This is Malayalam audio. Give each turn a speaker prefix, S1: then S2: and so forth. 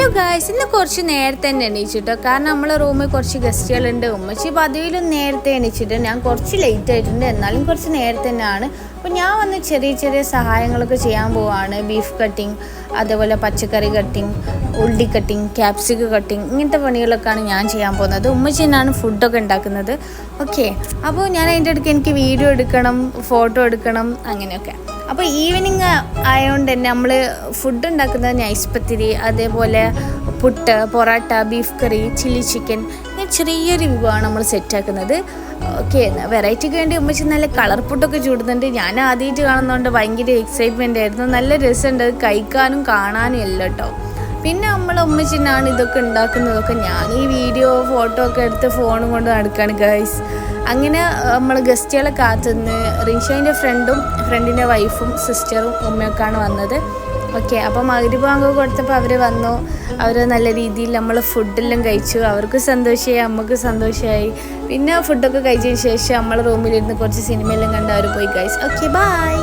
S1: ഹലോ ഗായ്സ് ഇന്ന് കുറച്ച് നേരത്തെ തന്നെ എണീച്ചിട്ടോ. കാരണം നമ്മളെ റൂമിൽ കുറച്ച് ഗസ്റ്റുകളുണ്ട്. ഉമ്മച്ചി പതിവിലും നേരത്തെ എണീച്ചിട്ട് ഞാൻ കുറച്ച് ലേറ്റ് ആയിട്ടുണ്ട്. എന്നാലും കുറച്ച് നേരത്തെ തന്നെയാണ്. അപ്പോൾ ഞാൻ വന്ന് ചെറിയ ചെറിയ സഹായങ്ങളൊക്കെ ചെയ്യാൻ പോവാണ്. ബീഫ് കട്ടിങ് അതേപോലെ പച്ചക്കറി കട്ടിങ് ഉള്ളി കട്ടിങ് ക്യാപ്സിക് കട്ടിങ് ഇങ്ങനത്തെ പണികളൊക്കെയാണ് ഞാൻ ചെയ്യാൻ പോകുന്നത്. ഉമ്മച്ചി തന്നെയാണ് ഫുഡൊക്കെ ഉണ്ടാക്കുന്നത്. ഓക്കെ അപ്പോൾ ഞാൻ അതിന്റെ ഇടയ്ക്ക് എനിക്ക് വീഡിയോ എടുക്കണം ഫോട്ടോ എടുക്കണം അങ്ങനെയൊക്കെ. അപ്പോൾ ഈവനിങ് ആയതുകൊണ്ട് തന്നെ നമ്മൾ ഫുഡ് ഉണ്ടാക്കുന്നത് നൈസ്പത്തിരി അതേപോലെ puttu parotta beef curry chilli chicken ഇങ്ങനെ ചെറിയൊരു വിഭവമാണ് നമ്മൾ സെറ്റാക്കുന്നത് ഓക്കെ വെറൈറ്റിക്ക് വേണ്ടി ഉമ്മച്ചി നല്ല കളർ പുട്ടൊക്കെ ചൂടുന്നുണ്ട്. ഞാൻ ആദ്യമായിട്ട് കാണുന്നതുകൊണ്ട് ഭയങ്കര എക്സൈറ്റ്മെന്റ് ആയിരുന്നു. നല്ല രസമുണ്ട്. അത് കഴിക്കാനും കാണാനും എല്ലാം കേട്ടോ പിന്നെ നമ്മൾ ഉമ്മച്ചിനാണ് ഇതൊക്കെ ഉണ്ടാക്കുന്നതൊക്കെ ഞാൻ ഈ വീഡിയോ ഫോട്ടോ ഒക്കെ എടുത്ത് ഫോണും കൊണ്ട് നടക്കുകയാണ് ഗൈസ് അങ്ങനെ നമ്മൾ ഗസ്റ്റുകളെ കാത്തുനിന്ന് റിൻഷാന്റെ ഫ്രണ്ടും ഫ്രണ്ടിന്റെ വൈഫും സിസ്റ്ററും ഉമ്മയൊക്കെയാണ് വന്നത്. ഓക്കെ അപ്പം മകരിബാങ്ക് കൊടുത്തപ്പോൾ അവർ വന്നു. അവർ നല്ല രീതിയിൽ നമ്മൾ ഫുഡെല്ലാം കഴിച്ചു. അവർക്ക് സന്തോഷമായി നമുക്ക് സന്തോഷമായി. പിന്നെ ഫുഡൊക്കെ കഴിച്ചതിന് ശേഷം നമ്മൾ റൂമിലിരുന്ന് കുറച്ച് സിനിമയെല്ലാം കണ്ട് അവർ പോയി കഴിച്ചു ഓക്കെ ബായ്